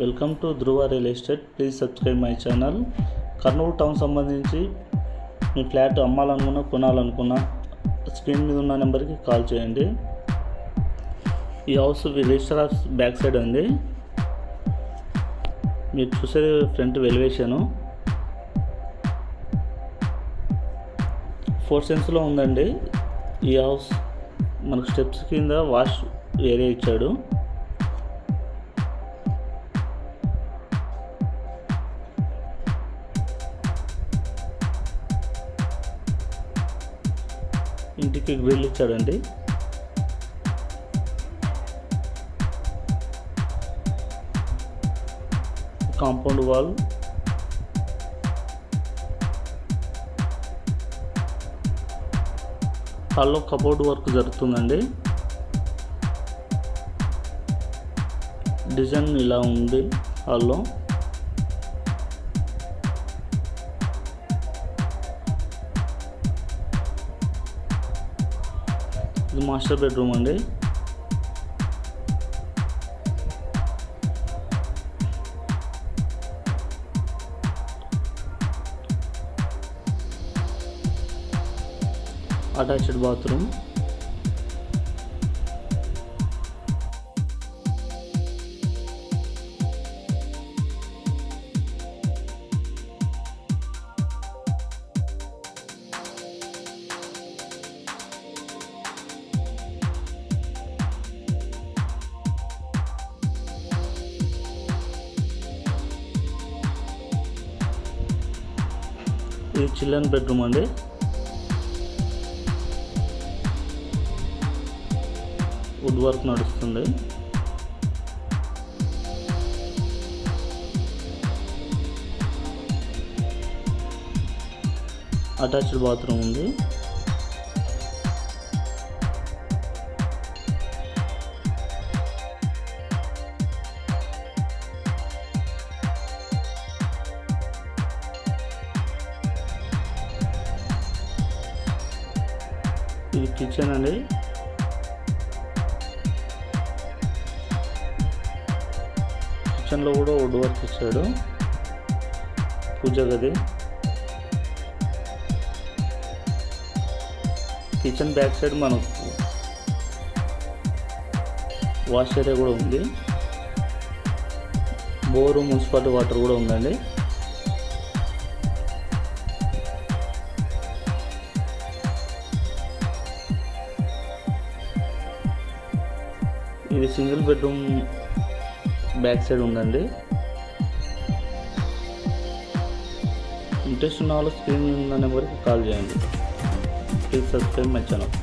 Welcome to Dhruva real estate. Please subscribe my channel. Kurnool town సంబంధించి మీ flat అమ్మాలనుకున్నా కొనాలనుకున్నా screen మీద ఉన్న నెంబర్కి కాల్ చేయండి. ఈ house register of back side ఉంది మీరు చూసేది ఫ్రంట్ వెలివేషను. ఫోర్ సెన్స్లో ఉందండి. ఈ హౌస్ మనకు స్టెప్స్ కింద వాష్ ఏరియా ఇచ్చాడు. ఇంటికి గ్రిల్ కాంపౌండ్ వాల్. హాల్లో కబోర్డ్ వర్క్ జరుగుతుందండి. డిజైన్ ఇలా ఉంది హాల్లో ఇది మాస్టర్ బెడ్రూమ్ అండి. అటాచ్డ్ బాత్రూమ్ ఇది చిల్డ్రన్ బెడ్రూమ్ అండి. వుడ్ వర్క్ నడుస్తుంది. అటాచ్డ్ బాత్రూమ్ ఉంది. ఇది కిచెన్ అండి. కిచెన్లో కూడా వుడ్ వర్క్ ఇచ్చాడు. పూజ గది. కిచెన్ బ్యాక్ సైడ్ మనకు వాష్ ఏరియా కూడా ఉంది. బోరు మున్సిపాలిటీ వాటర్ కూడా ఉందండి. ఇది సింగిల్ బెడ్రూమ్ బ్యాక్ సైడ్ ఉందండి. ఇంట్రెస్ట్ ఉన్న వాళ్ళు స్క్రీన్ ఉన్న నెంబర్కి కాల్ చేయండి. Please subscribe my channel.